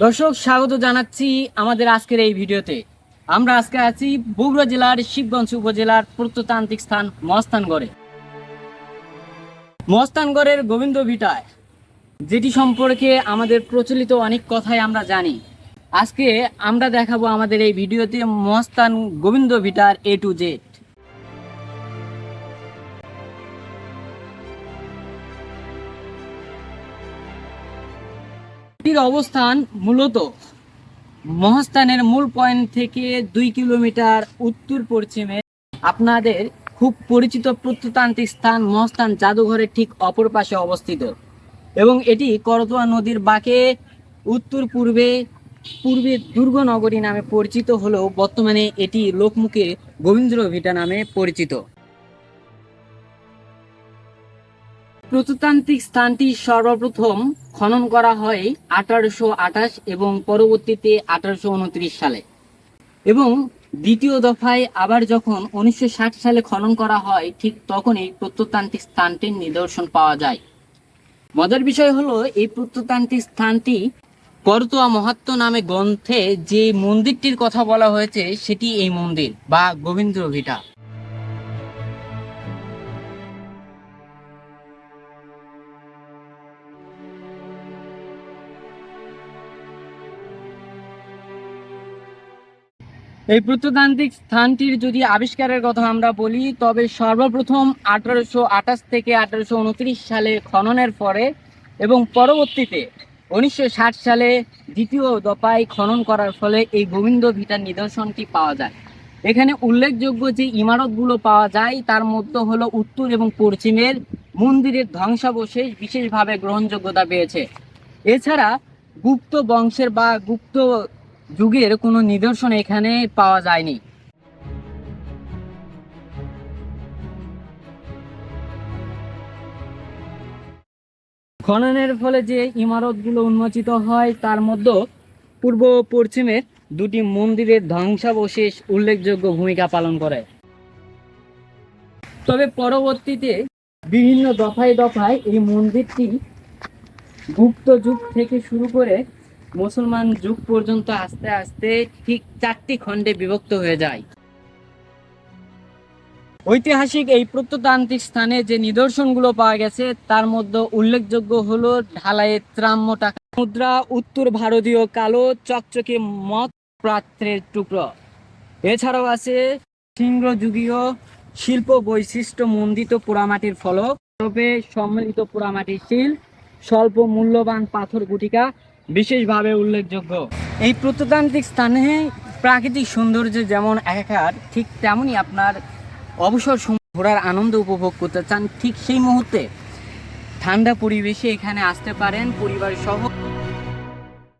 দর্শক, স্বাগত জানাচ্ছি আমাদের আজকের এই ভিডিওতে। আমরা আজকে আছি বগুড়া জেলার শিবগঞ্জ উপজেলার প্রত্নতান্ত্রিক স্থান মস্তানগড়ে। মস্তানগড়ের গোবিন্দ ভিটায় যেটি সম্পর্কে আমাদের প্রচলিত অনেক কথাই আমরা জানি। আজকে আমরা দেখাবো আমাদের এই ভিডিওতে মস্তান গোবিন্দ ভিটার এ টু জেড এটির অবস্থান মূলত মহাস্থানের মূল পয়েন্ট থেকে দুই কিলোমিটার উত্তর পশ্চিমে। আপনাদের খুব পরিচিত প্রত্নতান্ত্রিক স্থান মহাস্থান জাদুঘরের ঠিক অপর পাশে অবস্থিত। এবং এটি করতোয়া নদীর বাঁকে উত্তর পূর্বে পূর্বে দুর্গনগরী নামে পরিচিত হলেও বর্তমানে এটি লোকমুখে গোবিন্দ্র ভিটা নামে পরিচিত। প্রত্নতান্ত্রিক স্থানটি সর্বপ্রথম খনন করা হয় আঠারোশো আঠাশ এবং পরবর্তীতে আঠারোশো উনত্রিশ সালে। এবং দ্বিতীয় দফায় আবার যখন উনিশশো ষাট সালে খনন করা হয়, ঠিক তখনই প্রত্নতান্ত্রিক স্থানটির নিদর্শন পাওয়া যায়। মজার বিষয় হলো, এই প্রত্নতান্ত্রিক স্থানটি করতোয়া মহাত্ম নামে গ্রন্থে যে মন্দিরটির কথা বলা হয়েছে, সেটি এই মন্দির বা গোবিন্দ্র ভিটা। এই প্রত্নতান্ত্রিক স্থানটির যদি আবিষ্কারের কথা আমরা বলি, তবে সর্বপ্রথম আঠারোশো আঠাশ থেকে আঠারোশো উনত্রিশ সালে খননের পরে এবং পরবর্তীতে উনিশশো ষাট সালে দ্বিতীয় দফায় খনন করার ফলে এই গোবিন্দ ভিটার নিদর্শনটি পাওয়া যায়। এখানে উল্লেখযোগ্য যে ইমারতগুলো পাওয়া যায়, তার মধ্যে হলো উত্তর এবং পশ্চিমের মন্দিরের ধ্বংসাবশেষ বিশেষভাবে গ্রহণযোগ্যতা পেয়েছে। এছাড়া গুপ্ত বংশের বা গুপ্ত যুগের কোনো নিদর্শন এখানে পাওয়া যায়নি। খননের ফলে যে ইমারতগুলো উন্মোচিত হয়, তার মধ্যে পূর্ব পশ্চিমের দুটি মন্দিরের ধ্বংসাবশেষ উল্লেখযোগ্য ভূমিকা পালন করে। তবে পরবর্তীতে বিভিন্ন দফায় দফায় এই মন্দিরটি গুপ্ত যুগ থেকে শুরু করে মুসলমান যুগ পর্যন্ত আস্তে আস্তে ঠিক চারটি খণ্ডে বিভক্ত হয়ে যায়। ঐতিহাসিক এই প্রত্নতান্ত্রিক স্থানে যে নিদর্শনগুলো পাওয়া গেছে, তার মধ্যে উল্লেখযোগ্য হলো ঢালাইয়ের ত্রাম্য টাকা, মুদ্রা, উত্তর ভারতীয় কালো চকচকে মত পাত্রের টুকরো। এছাড়াও আছে সিংহযুগীয় শিল্প বৈশিষ্ট্য মন্দিত পোড়ামাটির ফলক সম্মিলিত পোড়ামাটির শিল, স্বল্প মূল্যবান পাথর গুটিকা বিশেষভাবে উল্লেখযোগ্য। এই প্রত্নতান্ত্রিক স্থানে প্রাকৃতিক সৌন্দর্য যেমন একাকার, ঠিক তেমনই আপনার অবসর সময় ঘোরার আনন্দ উপভোগ করতে চান, ঠিক সেই মুহূর্তে ঠান্ডা পরিবেশে এখানে আসতে পারেন পরিবার সহ